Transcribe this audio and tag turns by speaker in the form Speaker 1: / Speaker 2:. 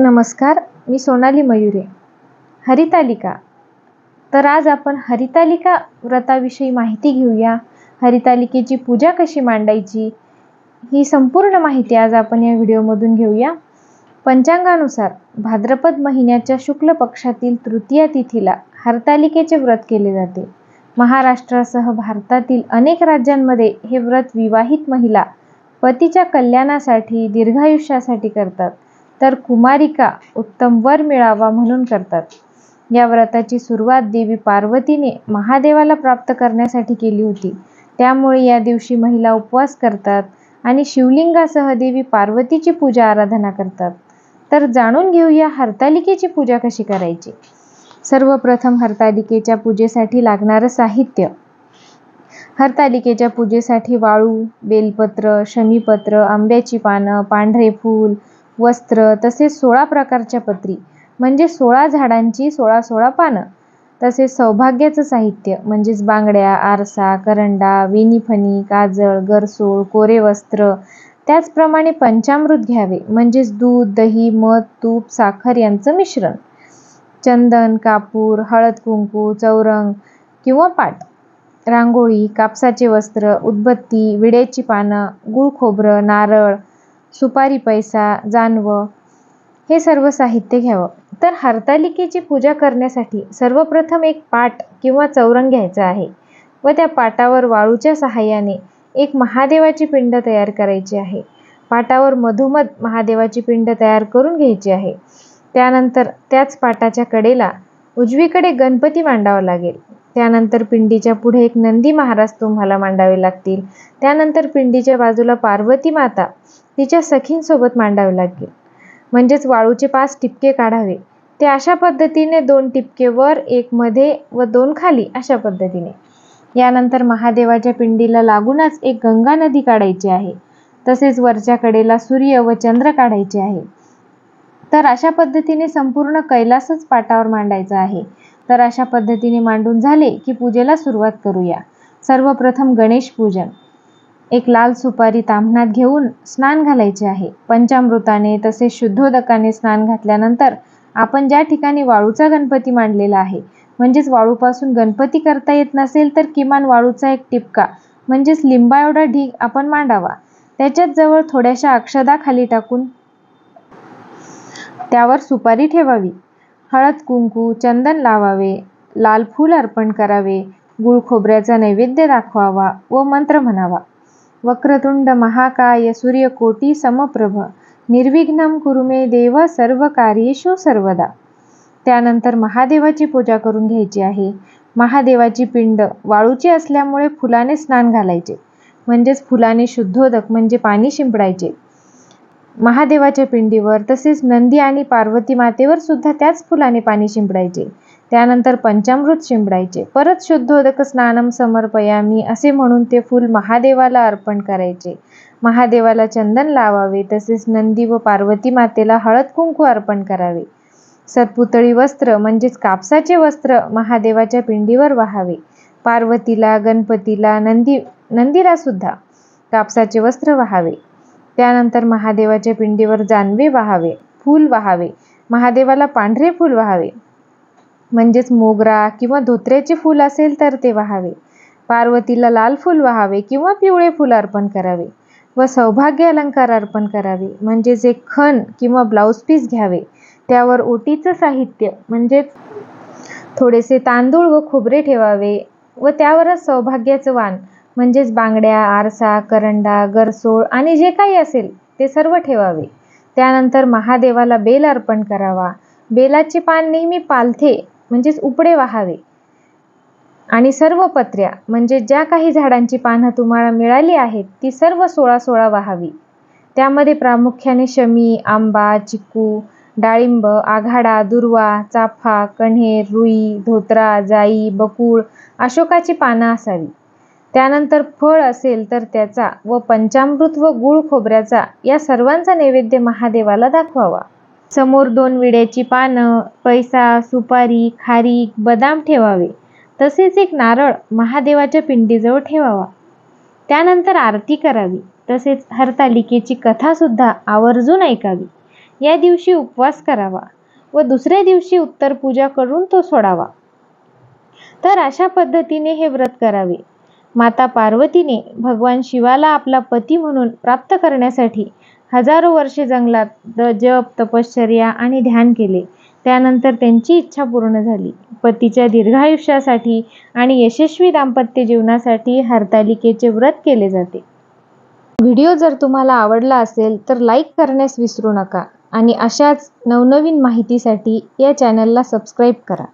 Speaker 1: नमस्कार मी सोनाली मयुरे. हरितालिका. तर आज आपण हरितालिका व्रताविषयी माहिती घेऊया. हरितालिकेची पूजा कशी मांडायची ही संपूर्ण माहिती आज आपण या व्हिडिओमधून घेऊया. पंचांगानुसार भाद्रपद महिन्याच्या शुक्ल पक्षातील तृतीया तिथीला हरतालिकेचे व्रत केले जाते. महाराष्ट्रासह भारतातील अनेक राज्यांमध्ये हे व्रत विवाहित महिला पतीच्या कल्याणासाठी दीर्घायुष्यासाठी करतात. तर कुमारिका उत्तम वर मिळावा म्हणून करतात. या व्रताची सुरुवात देवी पार्वतीने महादेवाला प्राप्त करण्यासाठी केली होती. त्यामुळे या दिवशी महिला उपवास करतात आणि शिवलिंगासह देवी पार्वतीची पूजा आराधना करतात. तर जाणून घेऊया हरतालिकेची पूजा कशी करायची? सर्वप्रथम हरतालिकेच्या पूजेसाठी लागणारं साहित्य. हरतालिकेच्या पूजेसाठी वाळू बेलपत्र शमीपत्र आंब्याची पानं पांढरे फूल वस्त्र तसेच सोळा प्रकारच्या पत्री म्हणजे सोळा झाडांची सोळा सोळा पानं. तसेच सौभाग्याचं साहित्य म्हणजेच बांगड्या आरसा करंडा वेणीफणी काजळ गरसोळ कोरे वस्त्र त्याचप्रमाणे पंचामृत घ्यावे म्हणजेच दूध दही मध तूप साखर यांचं मिश्रण. चंदन कापूर हळद कुंकू चौरंग किंवा पाट. रांगोळी कापसाचे वस्त्र उदबत्ती विड्याची पानं गुळ खोबरं नारळ सुपारी पैसा जानवं हे सर्व साहित्य घ्यावं. तर हरतालिकेची पूजा करण्यासाठी सर्वप्रथम एक पाट किंवा चौरंग घ्यायचा आहे व त्या पाटावर वाळूच्या सहाय्याने एक महादेवाची पिंड तयार करायची आहे. पाटावर मधोमध महादेवाची पिंड तयार करून घ्यायची आहे. त्यानंतर त्याच पाटाच्या कडेला उजवीकडे गणपती मांडावा लागेल. त्यानंतर पिंडीच्या पुढे एक नंदी महाराज तुम्हाला मांडावे लागतील. त्यानंतर पिंडीच्या बाजूला पार्वती माता तिच्या सखींसोबत मांडावे लागेल. म्हणजेच वाळूचे पाच टिपके काढावे. ते अशा पद्धतीने दोन टिपके वर एक मध्ये व दोन खाली अशा पद्धतीने. यानंतर महादेवाच्या पिंडीला लागूनच एक गंगा नदी काढायची आहे. तसेच वरच्या कडेला सूर्य व चंद्र काढायचे आहे. तर अशा पद्धतीने संपूर्ण कैलासच पाटावर मांडायचा आहे. तर अशा पद्धतीने मांडून झाले की पूजेला सुरुवात करूया. सर्वप्रथम गणेश पूजन. एक लाल सुपारी तांबणात घेऊन स्नान घालायचे आहे. पंचामृताने तसेच शुद्धोदकाने स्नान घातल्यानंतर आपण ज्या ठिकाणी वाळूचा गणपती मांडलेला आहे म्हणजेच वाळूपासून गणपती करता येत नसेल तर किमान वाळूचा एक टिपका म्हणजेच लिंबा एवढा ढीग आपण मांडावा. त्याच्यात जवळ थोड्याशा अक्षदा खाली टाकून त्यावर सुपारी ठेवावी. हळद कुंकू चंदन लावावे. लाल फूल अर्पण करावे. गुळ खोबऱ्याचा नैवेद्य दाखवावा व मंत्र म्हणावा. वक्रतुंड महाकाय सूर्यकोटी समप्रभ. निर्विघ्नम कुरुमे देव सर्व कार्येषु सर्वदा. त्यानंतर महादेवाची पूजा करून घ्यायची आहे. महादेवाची पिंड वाळूची असल्यामुळे फुलाने स्नान घालायचे. म्हणजेच फुलाने शुद्धोदक म्हणजे पाणी शिंपडायचे. महादेवाच्या पिंडीवर तसेच नंदी आणि पार्वती मातेवर सुद्धा त्याच फुलाने पाणी शिंपडायचे. त्यानंतर पंचामृत शिंपडायचे. परत शुद्धोदक स्नानम समर्पयामी असे म्हणून ते फूल महादेवाला अर्पण करायचे. महादेवाला चंदन लावावे तसेच नंदी व पार्वती मातेला हळद कुंकू अर्पण करावे. सत्पुतळी वस्त्र म्हणजेच कापसाचे वस्त्र महादेवाच्या पिंडीवर वाहावे. पार्वतीला गणपतीला नंदी नंदीला सुद्धा कापसाचे वस्त्र वाहावे. त्यानंतर महादेवाच्या पिंडीवर जानवे वाहावे फूल वाहावे. महादेवाला पांढरे फूल वाहावे. म्हणजेच मोगरा किंवा धोत्र्याचे फूल असेल तर ते वाहावे. पार्वतीला लाल फूल वाहावे किंवा पिवळे फूल अर्पण करावे व सौभाग्य अलंकार अर्पण करावे. म्हणजेच एक खण किंवा ब्लाऊज पीस घ्यावे. त्यावर ओटीचं साहित्य म्हणजेच थोडेसे तांदूळ व खोबरे ठेवावे व त्यावरच सौभाग्याचं वाण म्हणजेच बांगड्या आरसा करंडा गरसोळ आणि जे काही असेल ते सर्व ठेवावे. त्यानंतर महादेवाला बेल अर्पण करावा. बेलाचे पान नेहमी पालथे म्हणजेच उपडे वाहावे. आणि सर्व पत्र्या म्हणजे ज्या काही झाडांची पानं तुम्हाला मिळाली आहेत ती सर्व सोळा सोळा वाहावी. त्यामध्ये प्रामुख्याने शमी आंबा चिक्कू डाळिंब आघाडा दुर्वा चाफा कण्हेर रुई धोत्रा जाई बकुळ अशोकाची पानं असावी. त्यानंतर फळ असेल तर त्याचा व पंचामृत व गुळ खोबऱ्याचा या सर्वांचा नैवेद्य महादेवाला दाखवावा. समोर दोन विड्याची पानं पैसा सुपारी खारीक बदाम ठेवावे. तसेच एक नारळ महादेवाच्या पिंडीजवळ ठेवावा. त्यानंतर आरती करावी. तसेच हरतालिकेची कथासुद्धा आवर्जून ऐकावी. या दिवशी उपवास करावा व दुसऱ्या दिवशी उत्तर पूजा करून तो सोडावा. तर अशा पद्धतीने हे व्रत करावे. माता पार्वतीने भगवान शिवाला आपला पती म्हणून प्राप्त करण्यासाठी हजारो वर्षे जंगलात द जप तपश्चर्या आणि ध्यान केले. त्यानंतर त्यांची इच्छा पूर्ण झाली. पतीच्या दीर्घायुष्यासाठी आणि यशस्वी दाम्पत्य जीवनासाठी हरतालिकेचे व्रत केले जाते. व्हिडिओ जर तुम्हाला आवडला असेल तर लाईक करण्यास विसरू नका आणि अशाच नवनवीन माहितीसाठी या चॅनलला सबस्क्राईब करा.